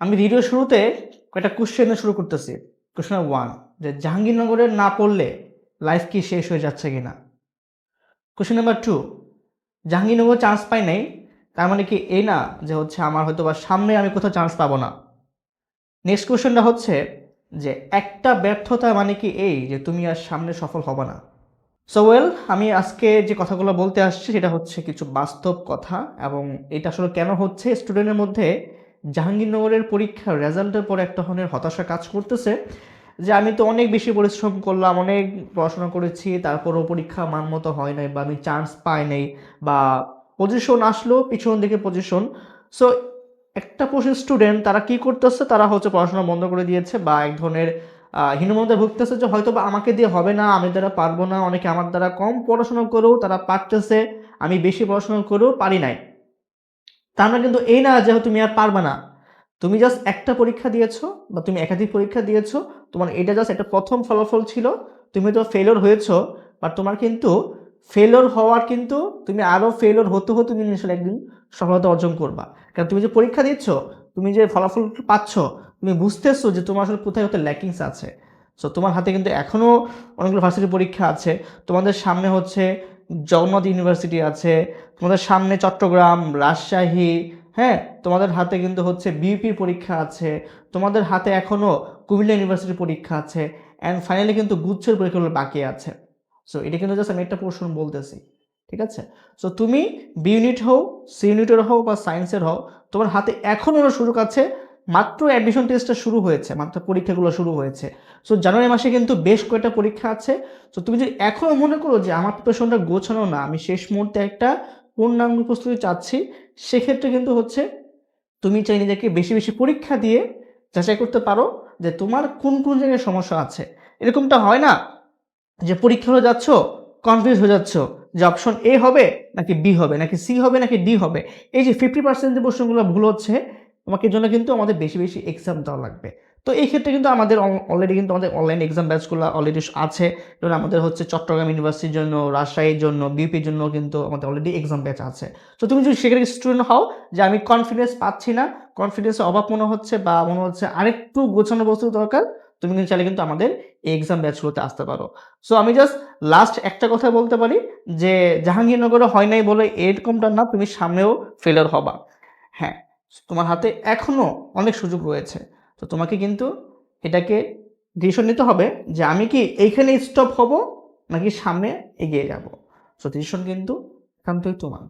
আমি ভিডিও শুরুতে কয়েকটা কোশ্চেন শুরু করতেছি। কোশ্চেন ওয়ান যে জাহাঙ্গীরনগরের না পড়লে লাইফ কি শেষ হয়ে যাচ্ছে কিনা? Question number two Jahangirnagar chance পাই নাই, তার মানে কি এই না যে হচ্ছে আমার হয়তো বা সামনে আমি কোথাও চান্স পাবো না? নেক্সট কোশ্চেনটা হচ্ছে যে একটা ব্যর্থতা মানে কি এই যে তুমি আর সামনে সফল হবে না? সো ওয়েল আমি আজকে যে কথাগুলো বলতে আসছি সেটা হচ্ছে কিছু বাস্তব কথা এবং এটা আসলে কেন হচ্ছে? স্টুডেন্টের মধ্যে জাহাঙ্গীরনগরের পরীক্ষার রেজাল্টের পর একটা ধরনের হতাশা কাজ করতেছে যে আমি তো অনেক বেশি পরিশ্রম করলাম অনেক পড়াশোনা করেছি তারপরও পরীক্ষা মান মতো হয় নাই বা আমি চান্স পাই নাই বা পজিশন আসলো পিছন দিকে পজিশন সো একটা পোষের স্টুডেন্ট তারা কি করতেছে? তারা হচ্ছে পড়াশোনা বন্ধ করে দিয়েছে বা এক ধরনের আহ, ভুগতেছে যে হয়তো বা আমাকে দিয়ে হবে না আমি দ্বারা পারব না অনেকে আমার দ্বারা কম পড়াশোনা করেও তারা পারতেছে আমি বেশি পড়াশোনা করেও পারি নাই। তার মানে কিন্তু এই না যে তুমি আর পারবে না। তুমি জাস্ট একটা পরীক্ষা দিয়েছ বা তুমি একাধিক পরীক্ষা দিয়েছ, তোমার এটা জাস্ট একটা প্রথম ফলাফল ছিল, তুমি তো ফেলোর হয়েছো বাট তোমার কিন্তু ফেলোর হওয়ার কিন্তু তুমি আরও ফেলোর হতে হতে তুমি আসলে একদিন সফলতা অর্জন করবা। কারণ তুমি যে পরীক্ষা দিচ্ছ, তুমি যে ফলাফল পাচ্ছ, তুমি বুঝতেছো যে তোমার আসলে কোথায় কোথায় ল্যাকিংস আছে। সো তোমার হাতে কিন্তু এখনও অনেকগুলো ভার্সিটি পরীক্ষা আছে, তোমাদের সামনে হচ্ছে জগন্নাথ ইউনিভার্সিটি আছে, তোমাদের সামনে চট্টগ্রাম, রাজশাহী হ্যাঁ তোমাদের হাতে কিন্তু হচ্ছে বিউপি পরীক্ষা আছে, তোমাদের হাতে এখনও কুমিল্লা ইউনিভার্সিটির পরীক্ষা আছে অ্যান্ড ফাইনালি কিন্তু গুচ্ছের পরীক্ষাগুলো বাকি আছে। সো এটা কিন্তু জাস্ট আমি একটা পোর্শন বলতেছি, ঠিক আছে? সো তুমি বি ইউনিট হও সি ইউনিটের হও বা সায়েন্সের হও, তোমার হাতে এখনও সুযোগ আছে মাত্র অ্যাডমিশন টেস্টটা শুরু হয়েছে, মাত্র পরীক্ষাগুলো শুরু হয়েছে। সো জানুয়ারি মাসে কিন্তু বেশ কয়েকটা পরীক্ষা আছে। তো তুমি যদি এখনও মনে করো যে আমার প্রিপারেশনটা গোছানো না, আমি শেষ মুহূর্তে একটা পূর্ণাঙ্গ প্রস্তুতি চাচ্ছি, সেক্ষেত্রে কিন্তু হচ্ছে তুমি চাই নিজেকে বেশি বেশি পরীক্ষা দিয়ে যাচাই করতে পারো যে তোমার কোন কোন জায়গায় সমস্যা আছে। এরকমটা হয় না যে পরীক্ষা হলে যাচ্ছ কনফিউজ হয়ে যাচ্ছ যে অপশন এ হবে নাকি বি হবে, নাকি সি হবে নাকি ডি হবে। এই যে ফিফটি পার্সেন্ট যে প্রশ্নগুলো ভুল হচ্ছে তোমাকে জন্য কিন্তু আমাদের বেশি বেশি এক্সাম দেওয়া লাগবে। তো এই ক্ষেত্রে কিন্তু আমাদের অলরেডি কিন্তু আমাদের অনলাইন এক্সাম ব্যাচগুলো অলরেডি আছে। যেমন আমাদের হচ্ছে চট্টগ্রাম ইউনিভার্সিটির জন্য, রাজশাহীর জন্য বিউপির জন্য কিন্তু আমাদের অলরেডি এক্সাম ব্যাচ আছে। তো তুমি যদি সেখানে স্টুডেন্ট হও যে আমি কনফিডেন্স পাচ্ছি না কনফিডেন্সের অভাব মনে হচ্ছে বা মনে হচ্ছে আরেকটু গোছানো বস্তু দরকার, তুমি কিন্তু চাইলে কিন্তু আমাদের এই এক্সাম ব্যাচগুলোতে আসতে পারো। সো আমি জাস্ট লাস্ট একটা কথা বলতে পারি যে জাহাঙ্গীরনগরে হয় নাই বলে এরকমটা না, তুমি সামনেও ফেলার হবা। হ্যাঁ তোমার হাতে এখনও অনেক সুযোগ রয়েছে। তো তোমাকে কিন্তু এটাকে ডিসিশন নিতে হবে যে আমি কি এইখানে স্টপ হব নাকি সামনে এগিয়ে যাব। সো ডিসিশন কিন্তু থেকে তোমার।